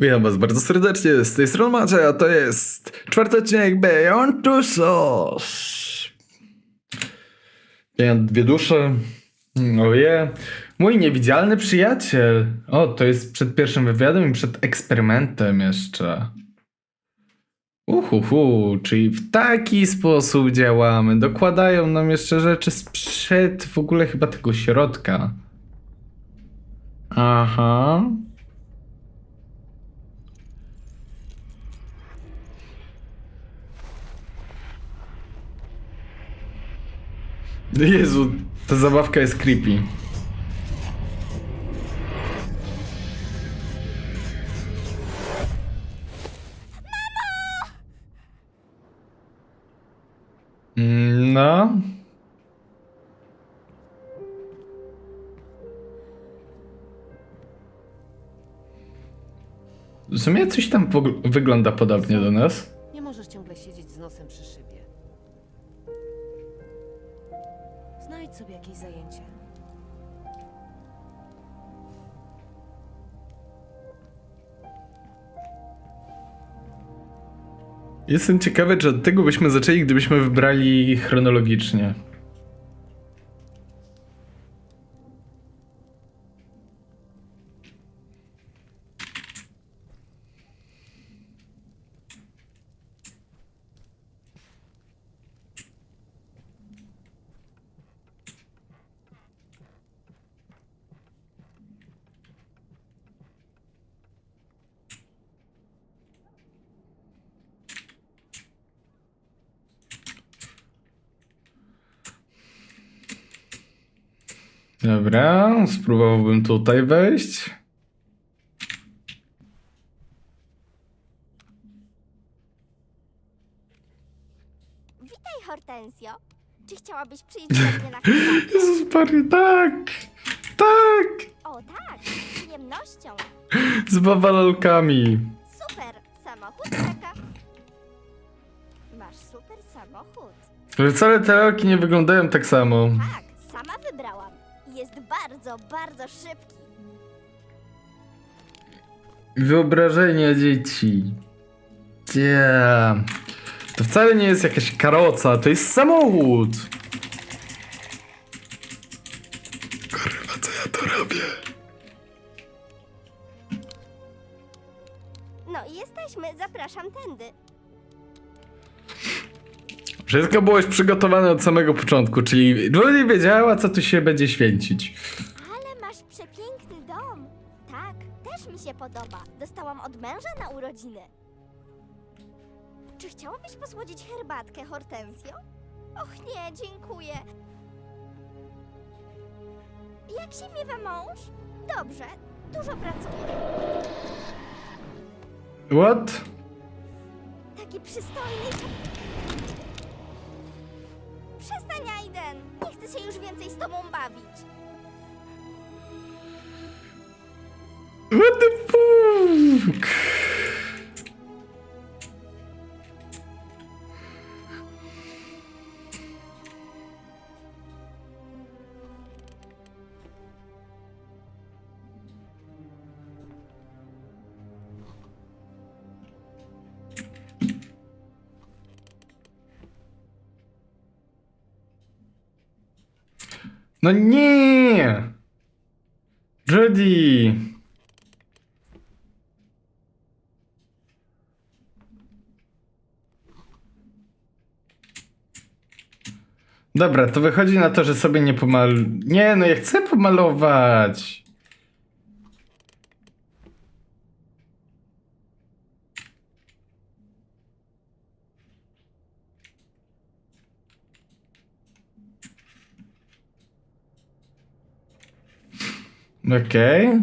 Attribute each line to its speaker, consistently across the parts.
Speaker 1: Witam was bardzo serdecznie, z tej strony Macie, a to jest czwarty odcinek Beyond Two Souls. Miałem dwie dusze. Oje. Mój niewidzialny przyjaciel. O, to jest przed pierwszym wywiadem i przed eksperymentem jeszcze. Uhuhu, czyli w taki sposób działamy. Dokładają nam jeszcze rzeczy sprzed w ogóle chyba tego środka. Aha. Jezu, ta zabawka jest creepy. Mm, No. W sumie coś tam wygląda podobnie do nas.
Speaker 2: Nie możesz ciągle siedzieć z nosem przy szybie. Sobie jakieś zajęcie.
Speaker 1: Jestem ciekawy, czy od tego byśmy zaczęli, gdybyśmy wybrali chronologicznie. Dobra, spróbowałbym tutaj wejść.
Speaker 3: Witaj, Hortensio. Czy chciałabyś przyjść do mnie na herbatę?
Speaker 1: Jezus Maria, tak! Tak!
Speaker 3: O tak, z przyjemnością.
Speaker 1: Z bawalalkami.
Speaker 3: Super, samochód czeka. Masz super samochód.
Speaker 1: Ale wcale te lalki nie wyglądają tak samo.
Speaker 3: Tak, bardzo, bardzo szybki.
Speaker 1: Wyobrażenia dzieci. Yeah. To wcale nie jest jakaś karoca, to jest samochód. Kurwa, co ja to robię?
Speaker 3: No i jesteśmy, zapraszam tędy.
Speaker 1: Wszystko było już przygotowane od samego początku, czyli Julie wiedziała, co tu się będzie święcić.
Speaker 3: Podoba. Dostałam od męża na urodziny. Czy chciałabyś posłodzić herbatkę, Hortensio? Och nie, dziękuję. Jak się miewa mąż? Dobrze, dużo pracuje.
Speaker 1: What?
Speaker 3: Taki przystojny. Przestań, Aiden. Nie chcę się już więcej z tobą bawić.
Speaker 1: What the fuck? No nie! Dobra, to wychodzi na to, że sobie nie pomal... Nie, no ja chcę pomalować. Okej.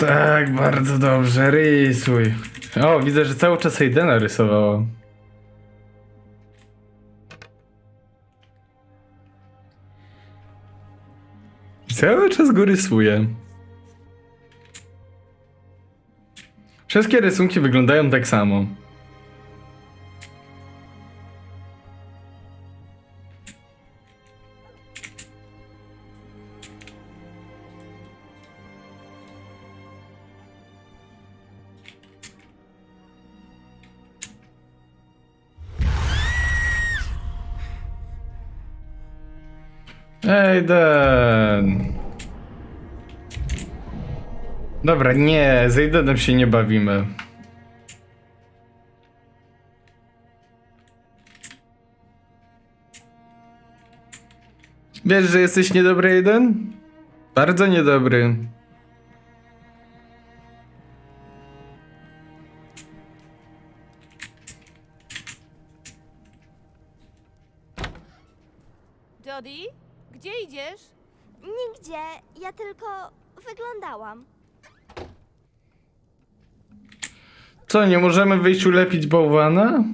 Speaker 1: Tak, bardzo dobrze, rysuj. O, widzę, że cały czas Aidena rysowała. Cały czas go rysuje. Wszystkie rysunki wyglądają tak samo. Ejden. Dobra, nie, z Aidenem się nie bawimy. Wiesz, że jesteś niedobry, Aiden? Bardzo niedobry.
Speaker 3: Tylko wyglądałam.
Speaker 1: Co, nie możemy wyjść ulepić bałwana?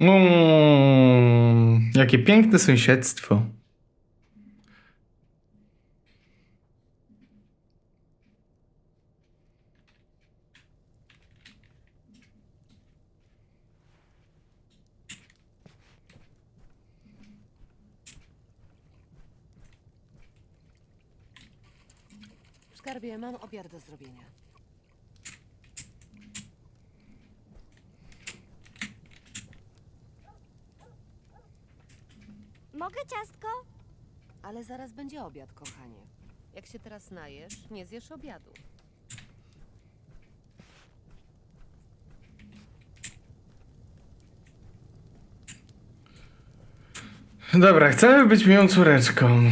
Speaker 1: Mm, jakie piękne sąsiedztwo.
Speaker 2: Skarbie mam obiad do zrobienia.
Speaker 3: Mogę ciastko?
Speaker 2: Ale zaraz będzie obiad, kochanie. Jak się teraz najesz, nie zjesz obiadu.
Speaker 1: Dobra, chcemy być miłą córeczką.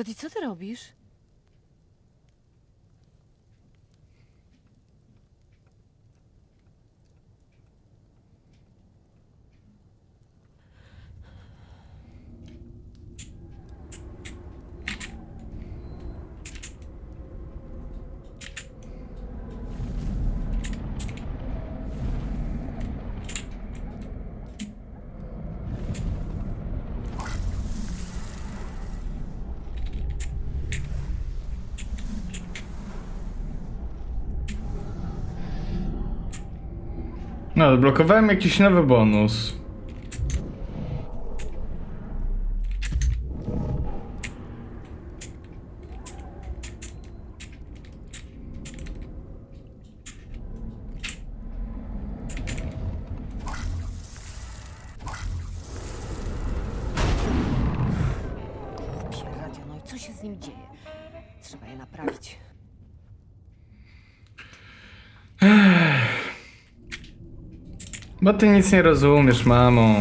Speaker 2: Jody, co ty robisz?
Speaker 1: No, odblokowałem jakiś nowy bonus.
Speaker 2: Radio, no i co się z nim dzieje? Trzeba je naprawić.
Speaker 1: Bo ty nic nie rozumiesz, mamo.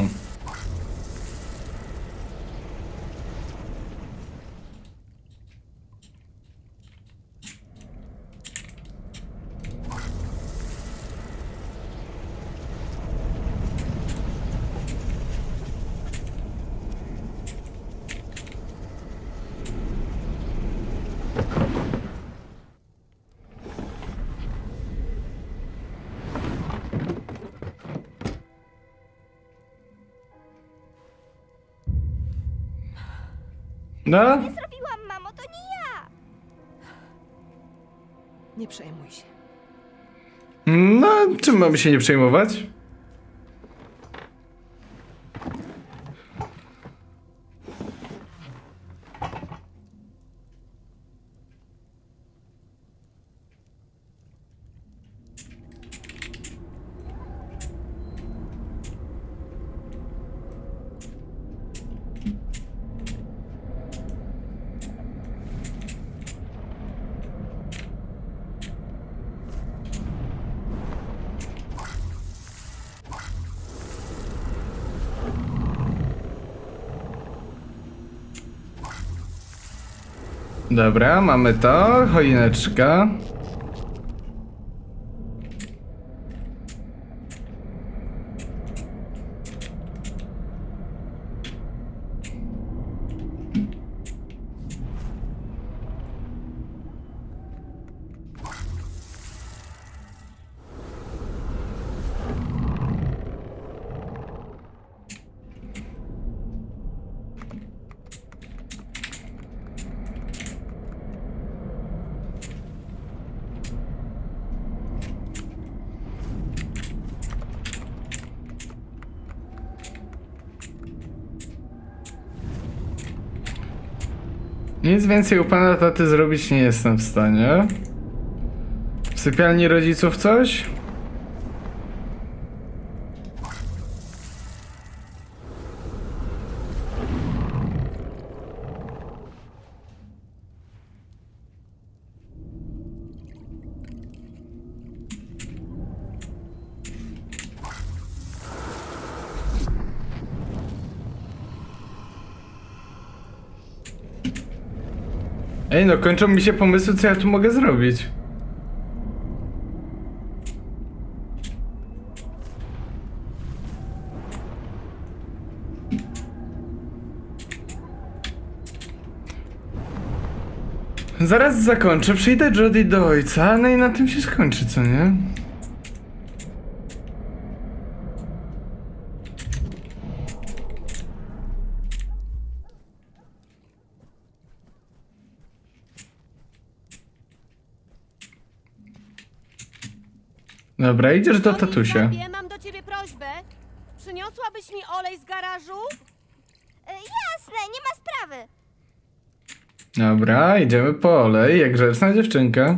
Speaker 1: No?
Speaker 3: Nie zrobiłam, mamo, to nie ja!
Speaker 2: Nie przejmuj się.
Speaker 1: No, czym mamy się nie przejmować? Dobra, mamy to, choineczka. Nic więcej u pana taty zrobić nie jestem w stanie. W sypialni rodziców coś? Ej no, kończą mi się pomysły, co ja tu mogę zrobić. Zaraz zakończę, przyjdę Jody do ojca, no i na tym się skończy, co nie? Dobra, idziesz do tatusia.
Speaker 2: skarbie, mam do ciebie prośbę. Przyniosłabyś mi olej z garażu?
Speaker 3: E, jasne, nie ma sprawy.
Speaker 1: Dobra, idziemy po olej, jak grzeczna dziewczynka.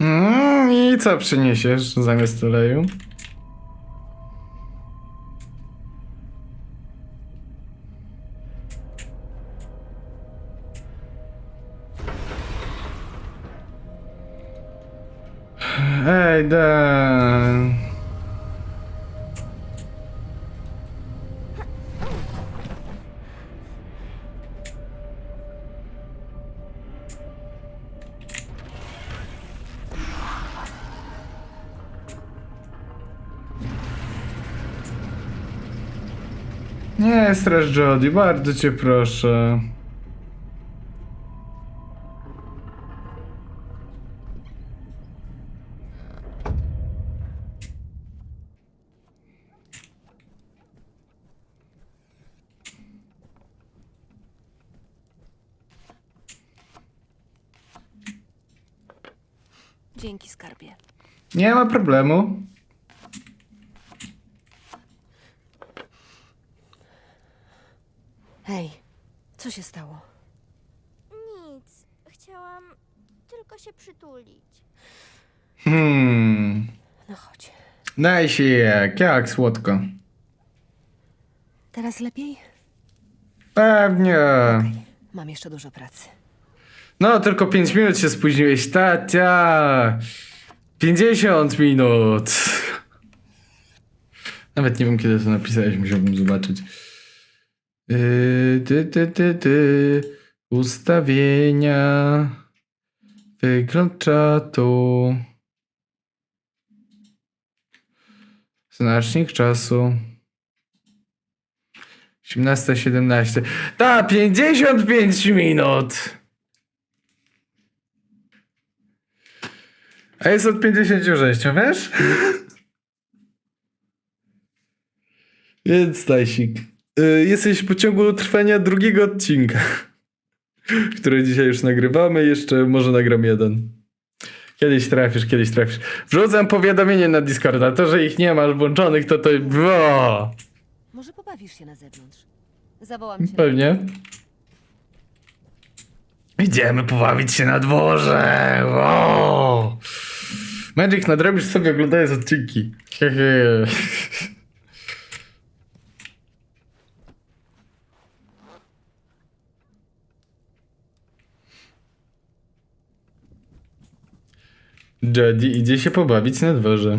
Speaker 1: Mm, I co przyniesiesz zamiast oleju? Nie strasz Jody, bardzo cię proszę. Nie ma problemu.
Speaker 2: Hej, co się stało?
Speaker 3: Nic. Chciałam tylko się przytulić.
Speaker 1: Hmm.
Speaker 2: No chodź.
Speaker 1: Daj się jak, jak słodko.
Speaker 2: Teraz lepiej?
Speaker 1: Pewnie.
Speaker 2: Mam jeszcze dużo pracy.
Speaker 1: No, tylko 5 minut się spóźniłeś, tacia. 50 minut. Nawet nie wiem, kiedy to napisałeś, musiałbym zobaczyć. Yy, ty, ty, ty, ty. Ustawienia. Wygląd czatu. Znacznik czasu. 18.17. Ta, 55 minut. A jest od 56, wiesz? Więc Stajsik, y, jesteś w pociągu trwania drugiego odcinka, który dzisiaj już nagrywamy. Jeszcze może nagram jeden. Kiedyś trafisz, kiedyś trafisz. Wrzucam powiadomienie na Discorda. To, że ich nie masz włączonych, to to... O!
Speaker 2: Może pobawisz się na zewnątrz? Zawołam cię.
Speaker 1: Pewnie. Idziemy pobawić się na dworze. Wow. Magic nadrobisz sobie oglądając odcinki. Hehe. Jody idzie się pobawić na dworze.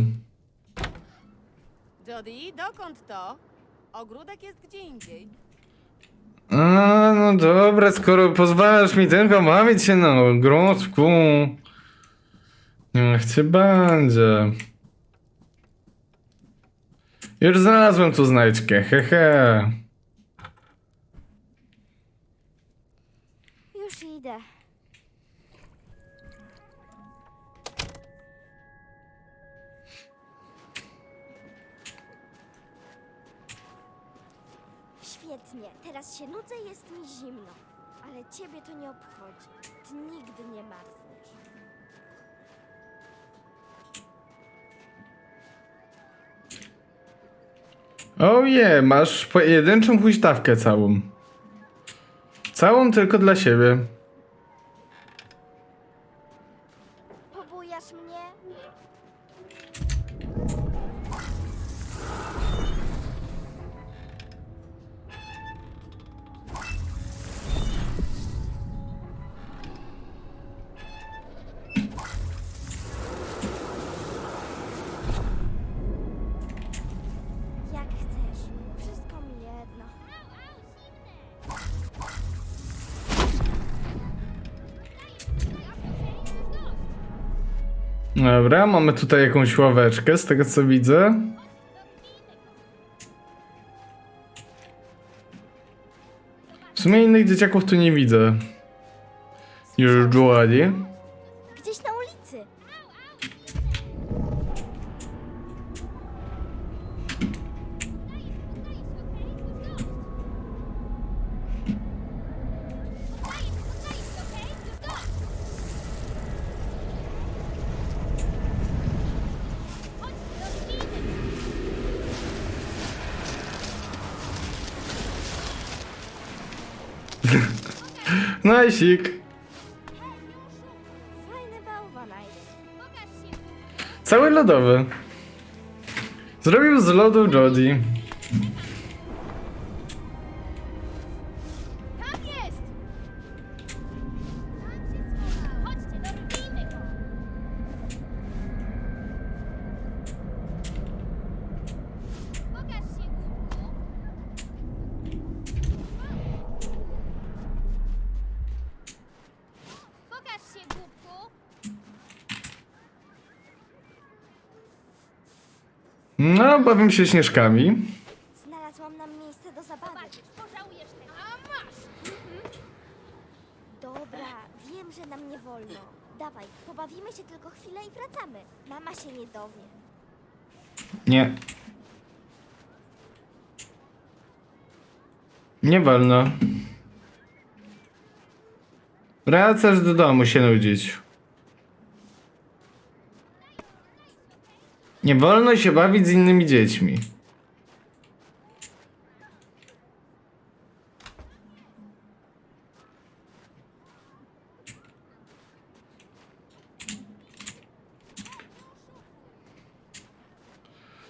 Speaker 2: Jody, dokąd to? Ogródek jest gdzie indziej.
Speaker 1: A, no dobra, skoro pozwalasz mi tylko bawić się na ogródku. Niech ci będzie. Już znalazłem tu znajdźkę, hehe.
Speaker 3: Już idę. Świetnie, teraz się nudzę, jest mi zimno. Ale ciebie to nie obchodzi. Ty nigdy nie marzniesz.
Speaker 1: Oje, masz pojedynczą huśtawkę całą. Całą tylko dla siebie.
Speaker 3: Pobujasz mnie?
Speaker 1: Dobra, mamy tutaj jakąś ławeczkę, z tego co widzę. W sumie innych dzieciaków tu nie widzę. Usually. Najsik.
Speaker 3: Fajny bałwan, Aiden.
Speaker 1: Cały lodowy. Zrobił z lodu Jody. No, bawię się śnieżkami.
Speaker 3: Znalazłam nam miejsce do zabawy. pożałujesz tego. A masz! Dobra, wiem, że nam nie wolno. Dawaj, pobawimy się tylko chwilę i wracamy. Mama się nie dowie.
Speaker 1: Nie. Nie wolno. Wracasz do domu się nudzić. Nie wolno się bawić z innymi dziećmi.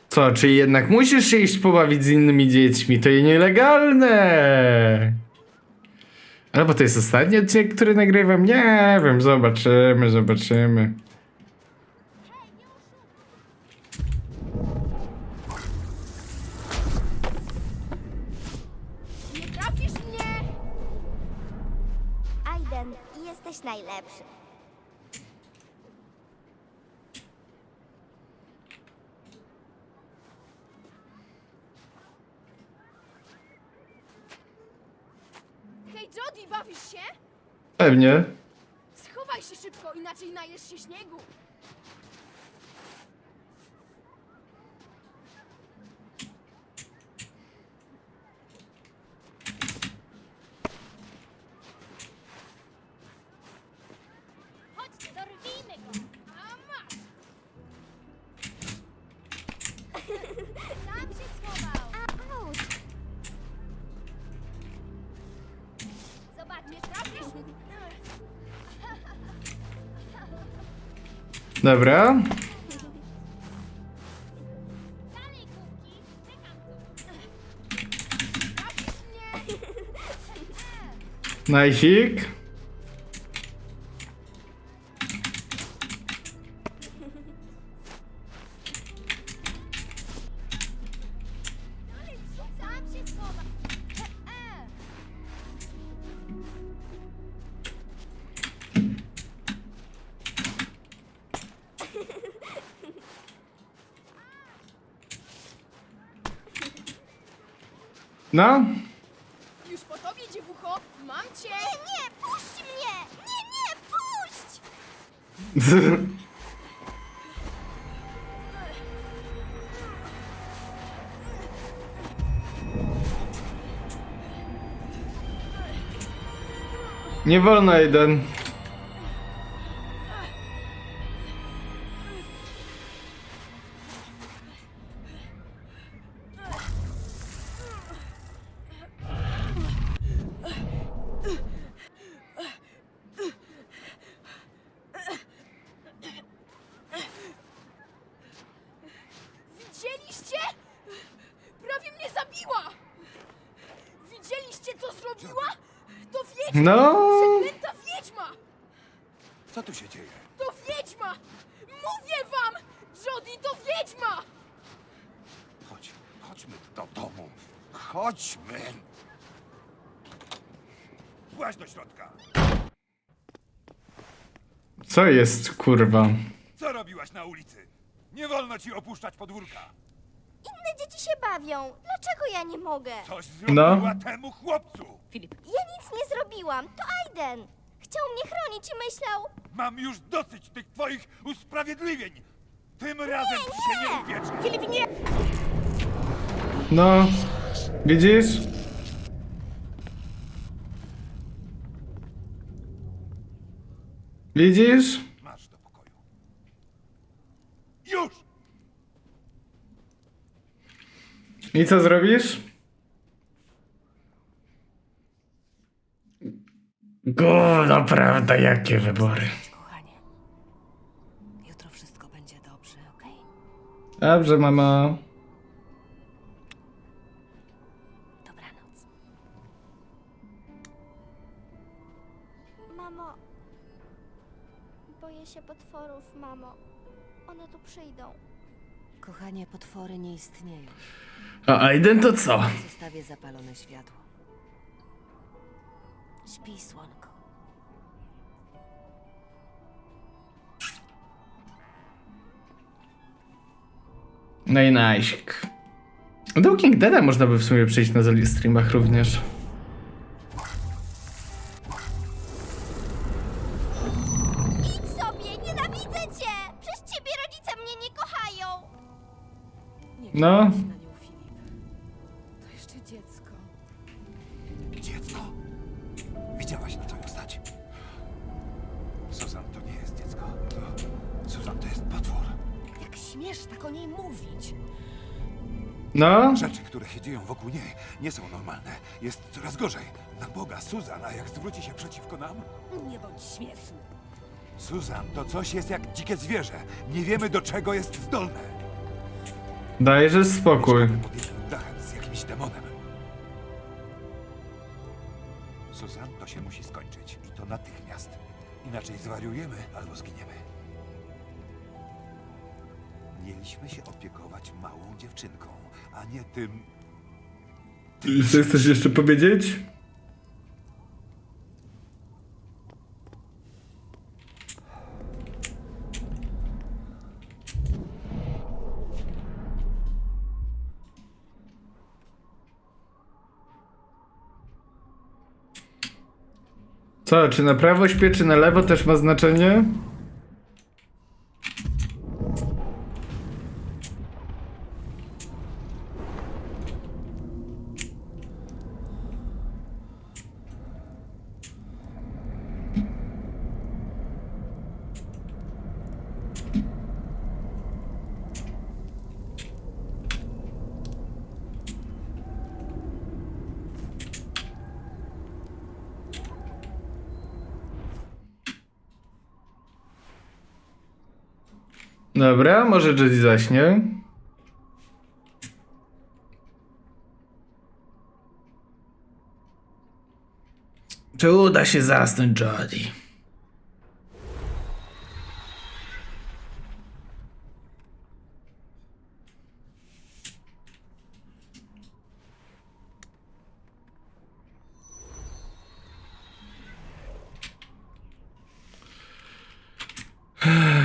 Speaker 1: Co, czy jednak musisz się iść pobawić z innymi dziećmi? To nielegalne! Albo to jest ostatni odcinek, który nagrywam? Nie wiem, zobaczymy, zobaczymy. Pewnie. Dobra. Najsik. No.
Speaker 4: Już po tobie, dziewucho, mam cię!
Speaker 3: Nie, nie, puść mnie! Nie, nie, puść!
Speaker 1: Nie wolno, jeden. No,
Speaker 4: Przeklęta wiedźma!
Speaker 5: Co tu się dzieje?
Speaker 4: To wiedźma! Mówię wam! Jody, to wiedźma!
Speaker 5: Chodź, chodźmy do domu. Chodźmy. Właź do środka.
Speaker 1: co jest, kurwa?
Speaker 5: Co robiłaś na ulicy? Nie wolno ci opuszczać podwórka.
Speaker 3: Inne dzieci się bawią. Dlaczego ja nie mogę?
Speaker 5: Coś zrobiła
Speaker 1: No.
Speaker 5: temu chłopcu.
Speaker 2: Filip,
Speaker 3: zrobiłam. To Aiden. Chciał mnie chronić i myślał...
Speaker 5: Mam już dosyć tych twoich usprawiedliwień. Tym razem się nie upiecze.
Speaker 4: Filip, nie!
Speaker 1: No, widzisz? Widzisz?
Speaker 5: Masz do pokoju. Już!
Speaker 1: I co zrobisz? Gówno, prawda, jakie wybory.
Speaker 2: kochanie. Jutro wszystko będzie dobrze, okej?
Speaker 1: Dobrze, mama.
Speaker 2: Dobranoc.
Speaker 3: Mamo... Boję się potworów, mamo. One tu przyjdą.
Speaker 2: Kochanie, potwory nie istnieją.
Speaker 1: A Aiden to co?
Speaker 2: Zostawię zapalone światło. Śpij, słonko.
Speaker 1: No i najsik. Do Walking Deada można by w sumie przejść na zali- streamach również.
Speaker 3: Idź sobie, nienawidzę cię! Przez ciebie rodzice mnie nie kochają!
Speaker 2: Nie
Speaker 1: No. No,
Speaker 5: Rzeczy, które się dzieją wokół niej, nie są normalne. Jest coraz gorzej. Na Boga, Susan, a jak zwróci się przeciwko nam?
Speaker 2: Nie bądź śmieszny.
Speaker 5: Susan, to coś jest jak dzikie zwierzę. Nie wiemy, do czego jest zdolne.
Speaker 1: dajże spokój.
Speaker 5: Mieszkamy pod jednym dachem z jakimś demonem. Susan, to się musi skończyć. I to natychmiast. Inaczej zwariujemy albo zginiemy. Mieliśmy się opiekować małą dziewczynką, a nie tym...
Speaker 1: Co chcesz jeszcze powiedzieć? Co, czy na prawo śpię, czy na lewo też ma znaczenie? Dobra, może Jesse zaśnie. Czy uda się zasnąć Jody?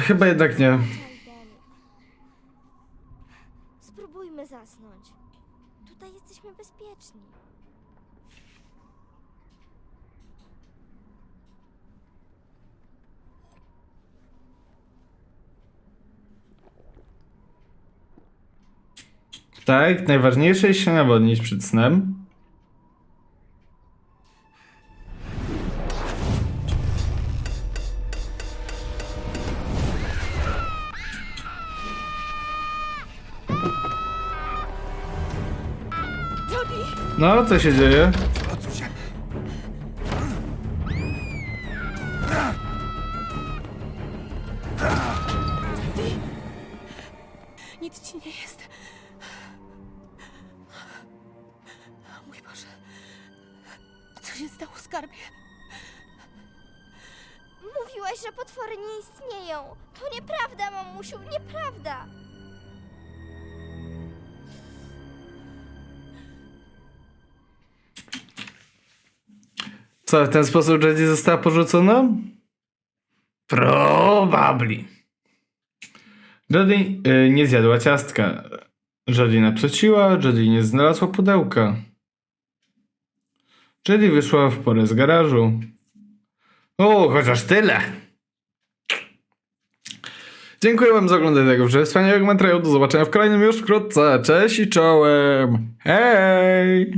Speaker 1: Chyba jednak nie.
Speaker 3: Aiden. Spróbujmy zasnąć. Tutaj jesteśmy bezpieczni.
Speaker 1: Tak, najważniejsze jest się nawodnić przed snem. No, co się dzieje?
Speaker 4: Nic ci nie jest. Mój Boże. Co się stało, skarbie?
Speaker 3: Mówiłaś, że potwory nie istnieją. To nieprawda, mamusiu, nieprawda.
Speaker 1: Co, w ten sposób Jedi została porzucona? Probably. Jedi y, nie zjadła ciastka. Jedi naprzeciła, Jedi nie znalazła pudełka. Jedi wyszła w porę z garażu. O, chociaż tyle. Dziękuję wam za oglądanie tego wspaniałego materiału. Do zobaczenia w kolejnym już wkrótce. Cześć i czołem. Hej!